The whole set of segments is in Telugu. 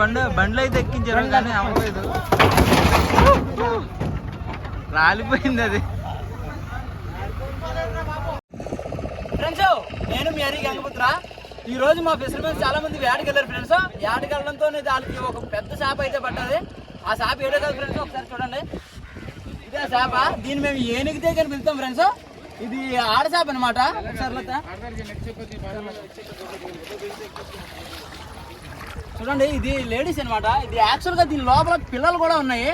బండి బండ్లు అయితే ఎక్కించారు కానీ అవ్వలేదు. రాలిపోయింది అది. ఫ్రెండ్స్ నేను మీ హరి గంగపుత్ర. ఈ రోజు మా ఫిషర్మెన్ చాలా మంది వేటకి వెళ్ళారు ఫ్రెండ్స్ వేటకి వెళ్ళడంతో దానికి ఒక పెద్ద చేప అయితే పడ్డది ఆ చేప ఏడో కాదు ఫ్రెండ్స్ ఒకసారి చూడండి. ఇదే చేప. దీన్ని మేము ఏనుగుతే కానీ పిలుస్తాం ఫ్రెండ్స్ ఇది ఆడ చేప అనమాట ఒకసారి. చూడండి ఇది లేడీస్ అన్నమాట. ఇది యాక్చువల్గా దీని లోపల పిల్లలు కూడా ఉన్నాయి.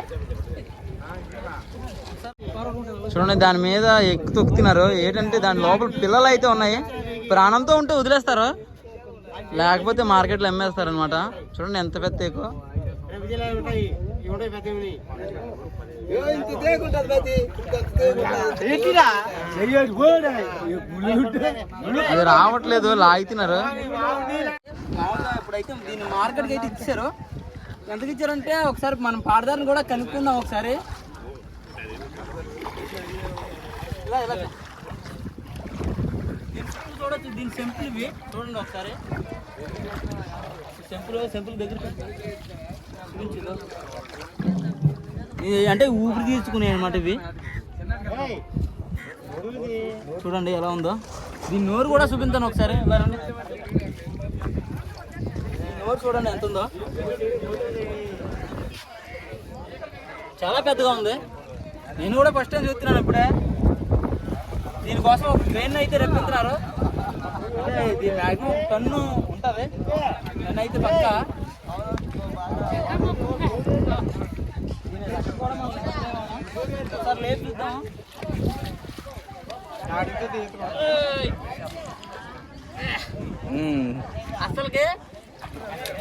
చూడండి దాని మీద ఎక్కు తొక్కుతున్నారు. ఏంటంటే దాని లోపల పిల్లలు అయితే ఉన్నాయి. ప్రాణంతో ఉంటే వదిలేస్తారు. లేకపోతే మార్కెట్లో అమ్మేస్తారు అనమాట చూడండి ఎంత పెద్ద ఎక్కువ. అది రావట్లేదు లాగుతున్నారు అయితే దీన్ని మార్కెట్కి అయితే ఇచ్చారు. ఎందుకు ఇచ్చారంటే ఒకసారి మనం పాడదారిని కూడా కనుక్కుందాం ఒకసారి. ఇలా ఇలా. చూడొచ్చు దీని సింపుల్ ఇవి. చూడండి ఒకసారి. సింపుల్ సింపుల్ దగ్గర అంటే ఊపిరి తీసుకున్నాయి అనమాట ఇవి. చూడండి ఎలా ఉందో. దీని నోరు కూడా చూపించాను ఒకసారి. దీని చూడండి ఎంత ఉందో చాలా పెద్దగా ఉంది. నేను కూడా ఫస్ట్ టైం చూస్తున్నాను ఇప్పుడే. దీనికోసం ఒక ట్రైన్ అయితే రప్పిస్తున్నారు అంటే ఇది మ్యాక్సిమం టన్ను ఉంటుంది. టన్ను అయితే పక్క. దీని. ఒకసారి చూద్దాం. అసలుకి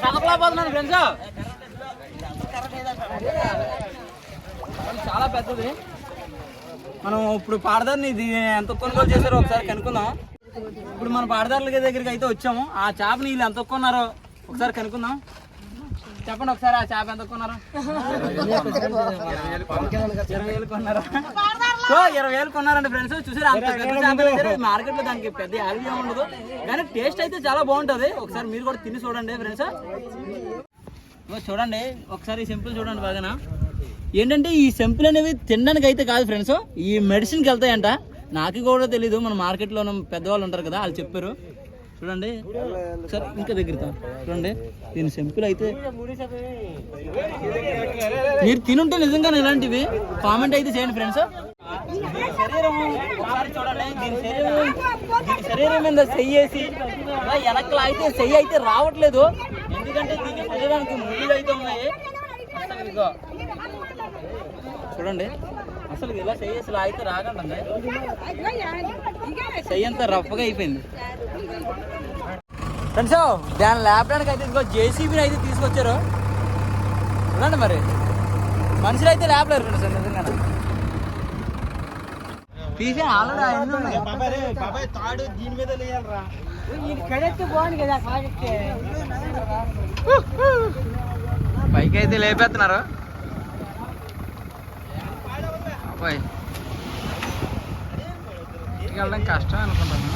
కలపలేకపోతున్నాను ఫ్రెండ్స్. చాలా పెద్దది. మనం ఇప్పుడు పాడదారిని ఇది ఎంత కొనుగోలు చేశారో ఒకసారి కనుక్కుందాం. ఇప్పుడు మన పాడదారుల దగ్గరికి అయితే వచ్చాము. ఆ చేపని వీళ్ళు ఎంత కొన్నారో ఒకసారి కనుక్కుందాం. చెప్పండి ఒకసారి ఆ చేప ఎంత కొన్నారు? ఇరవై వేలు కొన్నారా? సో ఇరవై వేలు కొన్నారండి ఫ్రెండ్స్. చూసారు అంత మార్కెట్లో దానికి పెద్ద వాల్యూ ఉండదు. కానీ టేస్ట్ అయితే చాలా బాగుంటది. ఒకసారి మీరు కూడా తిని చూడండి ఫ్రెండ్స్. చూడండి ఒకసారి సింపుల్ చూడండి బాగానా. ఏంటంటే ఈ సెంపుల్ అనేవి తినడానికి అయితే కాదు ఫ్రెండ్స్. ఈ మెడిసిన్కి వెళ్తాయంట. నాకు కూడా తెలీదు. మన మార్కెట్లో పెద్దవాళ్ళు ఉంటారు కదా వాళ్ళు చెప్పారు. చూడండి. సార్ ఇంకా దగ్గర చూడండి. దీని సెంపుల్ అయితే మీరు తినుంటే నిజంగా ఇలాంటివి. కామెంట్ అయితే చేయండి ఫ్రెండ్స్ చూడండి దీని శరీరం దీని శరీరం మీద చెయ్యేసి ఇలా వెనక్కి అయితే చెయ్యి అయితే రావట్లేదు. ఎందుకంటే దీని శరీరానికి ముళ్ళు అయితే ఉన్నాయి. చూడండి. అసలు ఇలా చెయ్యేసి లాగితే రాకండి చెయ్యి అంతా రఫ్గా అయిపోయింది. ఫ్రెండ్స్ దాన్ని లేపడానికి అయితే ఇంకో జేసీబీని అయితే తీసుకొచ్చారు. చూడండి మరి. మనుషులు అయితే లేపలేరు ఫ్రెండ్స్ నిజంగా తీసే ఆల్రెడీ అన్నీ ఉన్నాయి? పైకి అయితే లేపేస్తున్నారు. ఇంటికి వెళ్ళడం కష్టం అనుకుంటాను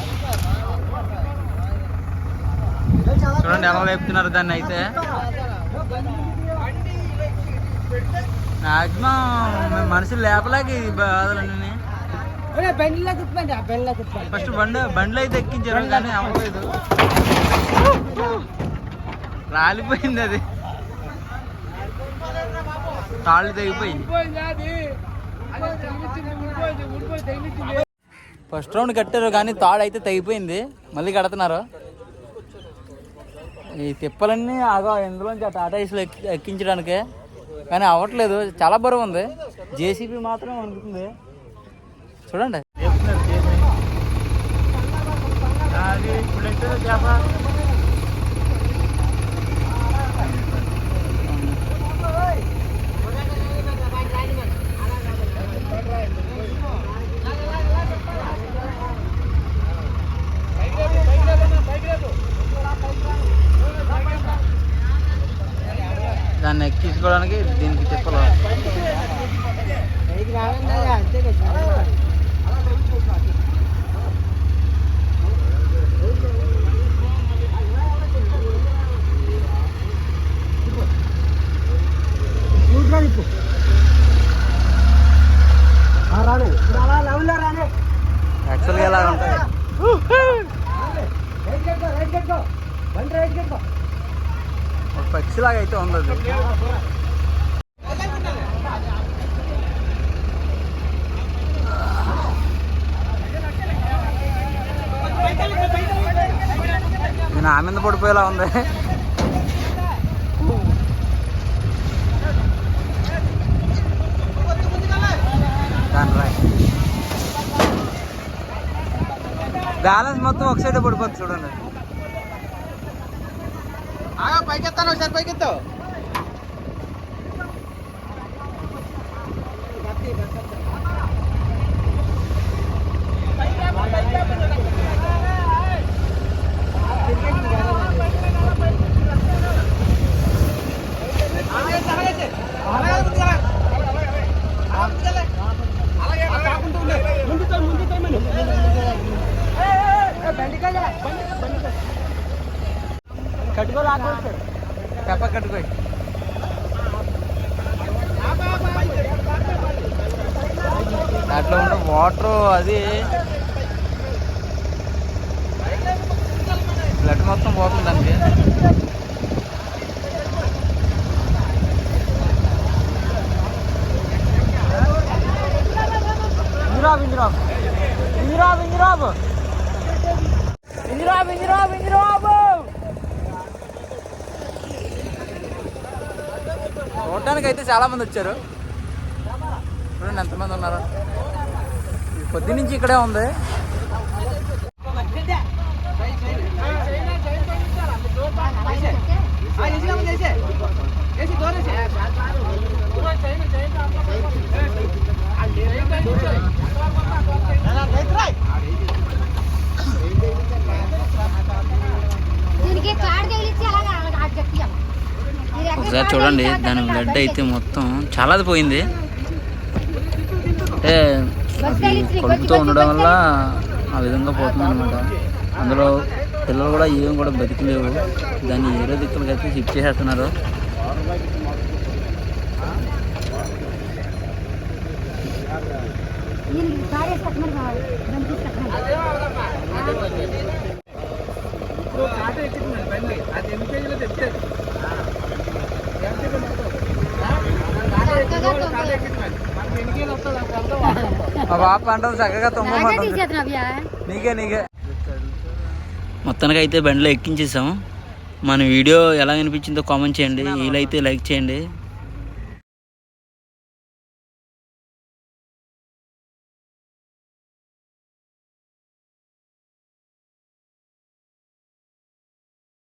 చూడండి ఎలా లేపుతున్నారు దాన్ని అయితే. మాక్సిమం మనుషులు లేపలేక ఈ బాధలన్నీ. ఫస్ట్ బండి బండ్లు అయితే ఎక్కించారు కానీ అవ్వలేదు. రాలిపోయింది అది. తాళ్ళు తెగిపోయి ఫస్ట్ రౌండ్ కట్టారు కానీ తాడు అయితే తెగిపోయింది. మళ్ళీ కడుతున్నారు. ఈ తిప్పలన్నీ ఆగా ఎందులోంచి ఆ టాటా ఏసీలో ఎక్కి కానీ అవ్వట్లేదు. చాలా బరువు ఉంది. జేసీబీ మాత్రం వండుతుంది. చూడండి. పెట్టుకోవడానికి దీనికి చెప్పాల? యాక్చువల్గా ఎలా ఉంటాయి రైట్ రైట్ బండి రైట్ పక్షిలాగా అయితే ఉంది అది ఇది మీద పడిపోయేలా ఉంది. బ్యాలెన్స్ మొత్తం ఒక సైడ్ పడిపోతుంది చూడండి. పైకెత్తాను ఒకసారి పైకెత్తావు కట్టుకో పెప్ప కట్టుకోయి దాంట్లో ఉన్న వాటర్ అది. బ్లడ్ మొత్తం పోతుంది అయితే చాలా మంది వచ్చారు. చూడండి ఎంతమంది ఉన్నారు. పొద్దు నుంచి ఇక్కడే ఉంది. దీనికి ఒకసారి చూడండి దాని బ్లడ్ అయితే మొత్తం చాలాది పోయింది. అంటే బస్సు కలుపుతూ ఉండడం వల్ల ఆ విధంగా పోతుంది అనమాట అందులో పిల్లలు కూడా ఏం కూడా బతికలేవు. దాన్ని ఏరే దిక్కులకి అయితే షిఫ్ట్ చేసేస్తున్నారు. అది ఎన్ని వేసి తెచ్చారు కావాలి. బండి తీసి కట్టమని. చక్కగా తొంభై. మా పాప చక్కగా? నీకే నీకే మొత్తానికి అయితే బండిలో ఎక్కించేసాము మన వీడియో ఎలా అనిపించిందో కామెంట్ చేయండి. వీలైతే లైక్ చేయండి.